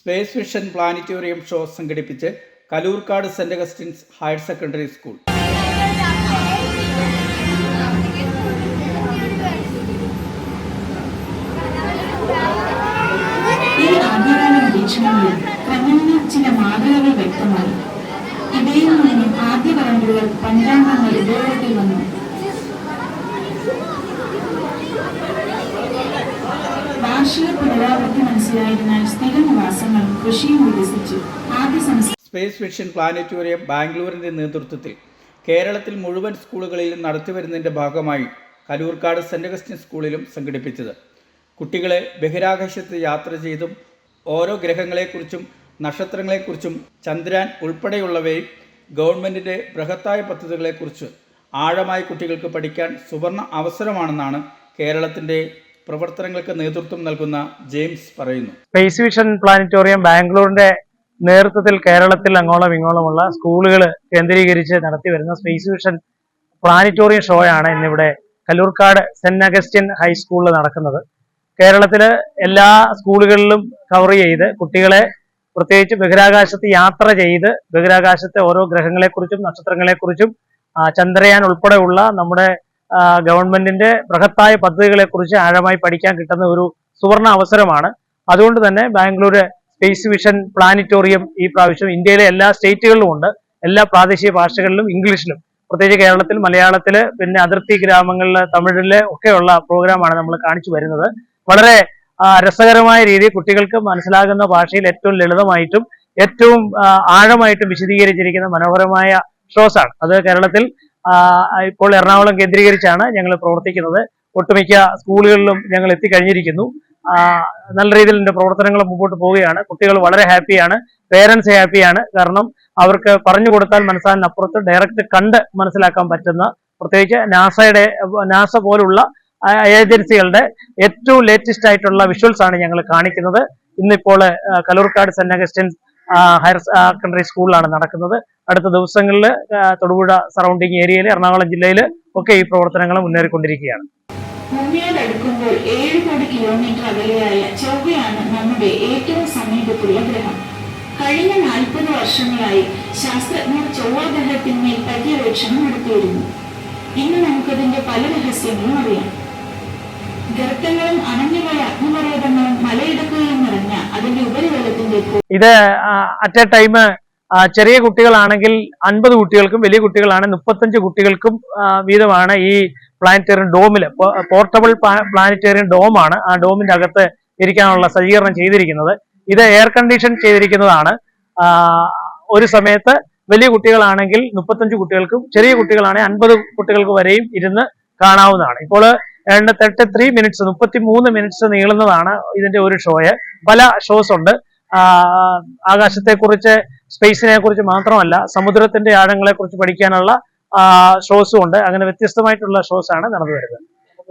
Space vision planetarium show സംഘടിപ്പിച്ച് Kalloorkad saint Augustine's higher secondary school. ചില മാതൃകകൾ വ്യക്തമായി. ഇവയിൽ നിന്നും ആദ്യ കലണ്ടറുകൾ പഞ്ചാംഗങ്ങൾ ഉപയോഗത്തിൽ വന്നു. വാർഷിക പുനരാവൃത്തി മനസ്സിലായതിനാൽ സ്ഥിര നിവാസങ്ങളും കൃഷിയും വികസിച്ചു. ആദ്യ സ്പേസ് വിഷൻ പ്ലാനറ്റോറിയം ബാംഗ്ലൂരിന്റെ നേതൃത്വത്തിൽ കേരളത്തിൽ മുഴുവൻ സ്കൂളുകളിലും നടത്തിവരുന്നതിന്റെ ഭാഗമായി കലൂർക്കാട് സെന്റ് അഗസ്റ്റിൻ സ്കൂളിലും സംഘടിപ്പിച്ചത്. കുട്ടികളെ ബഹിരാകാശത്ത് യാത്ര ചെയ്തും ഓരോ ഗ്രഹങ്ങളെക്കുറിച്ചും നക്ഷത്രങ്ങളെക്കുറിച്ചും ചന്ദ്രയാൻ ഉൾപ്പെടെയുള്ളവയും ഗവൺമെന്റിന്റെ ബൃഹത്തായ പദ്ധതികളെക്കുറിച്ച് ആഴമായി കുട്ടികൾക്ക് പഠിക്കാൻ സുവർണ അവസരമാണെന്നാണ് കേരളത്തിന്റെ പ്രവർത്തനങ്ങൾക്ക് നേതൃത്വം നൽകുന്ന ജെയിംസ് പറയുന്നു. സ്പേസ് വിഷൻ പ്ലാനറ്റോറിയം ബാംഗ്ലൂരിന്റെ നേതൃത്വത്തിൽ കേരളത്തിൽ അങ്ങോളം ഇങ്ങോളമുള്ള സ്കൂളുകൾ കേന്ദ്രീകരിച്ച് നടത്തി വരുന്ന സ്പേസ് വിഷൻ പ്ലാനറ്റോറിയം ഷോയാണ് ഇന്നിവിടെ കല്ലൂർക്കാട് സെന്റ് അഗസ്റ്റ്യൻ ഹൈസ്കൂളിൽ നടക്കുന്നത്. കേരളത്തിലെ എല്ലാ സ്കൂളുകളിലും കവർ ചെയ്ത് കുട്ടികളെ പ്രത്യേകിച്ച് ബഹിരാകാശത്ത് യാത്ര ചെയ്ത് ബഹിരാകാശത്തെ ഓരോ ഗ്രഹങ്ങളെക്കുറിച്ചും നക്ഷത്രങ്ങളെക്കുറിച്ചും ചന്ദ്രയാൻ ഉൾപ്പെടെയുള്ള നമ്മുടെ ഗവൺമെന്റിന്റെ ബൃഹത്തായ പദ്ധതികളെ കുറിച്ച് ആഴമായി പഠിക്കാൻ കിട്ടുന്ന ഒരു സുവർണ അവസരമാണ്. അതുകൊണ്ട് തന്നെ ബാംഗ്ലൂര് സ്പേസ് വിഷൻ പ്ലാനറ്റോറിയം ഈ പ്രാവശ്യം ഇന്ത്യയിലെ എല്ലാ സ്റ്റേറ്റുകളിലും ഉണ്ട്. എല്ലാ പ്രാദേശിക ഭാഷകളിലും ഇംഗ്ലീഷിലും. പ്രത്യേകിച്ച് കേരളത്തിൽ മലയാളത്തിൽ പിന്നെ അതിർത്തി ഗ്രാമങ്ങളിൽ തമിഴിൽ ഒക്കെയുള്ള പ്രോഗ്രാമാണ് നമ്മൾ കാണിച്ചു വരുന്നത്. വളരെ രസകരമായ രീതിയിൽ കുട്ടികൾക്ക് മനസ്സിലാകുന്ന ഭാഷയിൽ ഏറ്റവും ലളിതമായിട്ടും ഏറ്റവും ആഴമായിട്ടും വിശദീകരിച്ചിരിക്കുന്ന മനോഹരമായ ഷോസ് ആണ് അത് കേരളത്തിൽ ഇപ്പോൾ എറണാകുളം കേന്ദ്രീകരിച്ചാണ് ഞങ്ങൾ പ്രവർത്തിക്കുന്നത്. ഒട്ടുമിക്ക സ്കൂളുകളിലും ഞങ്ങൾ എത്തിക്കഴിഞ്ഞിരിക്കുന്നു. നല്ല രീതിയിൽ എന്റെ പ്രവർത്തനങ്ങൾ മുമ്പോട്ട് പോവുകയാണ്. കുട്ടികൾ വളരെ ഹാപ്പിയാണ്. പേരൻസ് ഹാപ്പിയാണ്. കാരണം അവർക്ക് പറഞ്ഞു കൊടുത്താൽ മനസ്സിലാകുന്നപ്പുറത്ത് ഡയറക്റ്റ് കണ്ട് മനസ്സിലാക്കാൻ പറ്റുന്ന പ്രത്യേകിച്ച് നാസയുടെ നാസ പോലുള്ള ഏജൻസികളുടെ ഏറ്റവും ലേറ്റസ്റ്റ് ആയിട്ടുള്ള വിഷ്വൽസ് ആണ് ഞങ്ങൾ കാണിക്കുന്നത്. ഇന്നിപ്പോൾ Kalloorkad saint Augustine higher secondary സ്കൂളിലാണ് നടക്കുന്നത്. അടുത്ത ദിവസങ്ങളിൽ തൊടുപുഴ സറൗണ്ടിങ് ഏരിയയിൽ എറണാകുളം ജില്ലയിൽ ഒക്കെ ഈ പ്രവർത്തനങ്ങൾ മുന്നേറിക്കൊണ്ടിരിക്കുകയാണ്. അടുക്കുമ്പോൾ ഏഴ് കോടി കിലോമീറ്റർ അകലെയായ ചൊവ്വയാണ് നമ്മുടെ ഏറ്റവും സമീപത്തുള്ള ഗ്രഹം. കഴിഞ്ഞ നാൽപ്പത് വർഷങ്ങളായി ശാസ്ത്രജ്ഞർ ചൊവ്വ ഗ്രഹത്തിന്മേൽ പര്യവേക്ഷണം നടത്തിയിരുന്നു. ഇന്ന് നമുക്കതിന്റെ പല രഹസ്യങ്ങളും അറിയാം. ഗർത്തങ്ങളും അണഞ്ഞുപോയ അഗ്നിപർവതങ്ങളും മലയിടക്കുകയും നിറഞ്ഞ അതിന്റെ ഉപരിതലത്തിന്റെ ഇത് അറ്റ് എ ടൈം ചെറിയ കുട്ടികളാണെങ്കിൽ അൻപത് കുട്ടികൾക്കും വലിയ കുട്ടികളാണെങ്കിൽ മുപ്പത്തഞ്ച് കുട്ടികൾക്കും വീതമാണ് ഈ പ്ലാനറ്റേറിയം ഡോമിൽ പോർട്ടബിൾ പ്ലാനറ്റേറിയം ഡോമാണ് ആ ഡോമിന്റെ അകത്ത് ഇരിക്കാനുള്ള സജ്ജീകരണം ചെയ്തിരിക്കുന്നത്. ഇത് എയർ കണ്ടീഷൻ ചെയ്തിരിക്കുന്നതാണ്. ഒരു സമയത്ത് വലിയ കുട്ടികളാണെങ്കിൽ മുപ്പത്തഞ്ച് കുട്ടികൾക്കും ചെറിയ കുട്ടികളാണെങ്കിൽ അൻപത് കുട്ടികൾക്ക് വരെയും ഇരുന്ന് കാണാവുന്നതാണ്. ഇപ്പോൾ ഏതാണ്ട് തേർട്ടി ത്രീ മിനിറ്റ്സ് മുപ്പത്തി മൂന്ന് മിനിറ്റ്സ് നീളുന്നതാണ് ഇതിന്റെ ഒരു ഷോയെ. പല ഷോസ് ഉണ്ട്. ആകാശത്തെക്കുറിച്ച് സ്പേസിനെ കുറിച്ച് മാത്രമല്ല സമുദ്രത്തിന്റെ ആഴങ്ങളെ കുറിച്ച് പഠിക്കാനുള്ള ഷോസും ഉണ്ട്. അങ്ങനെ വ്യത്യസ്തമായിട്ടുള്ള ഷോസ് ആണ് നടന്നു വരുന്നത്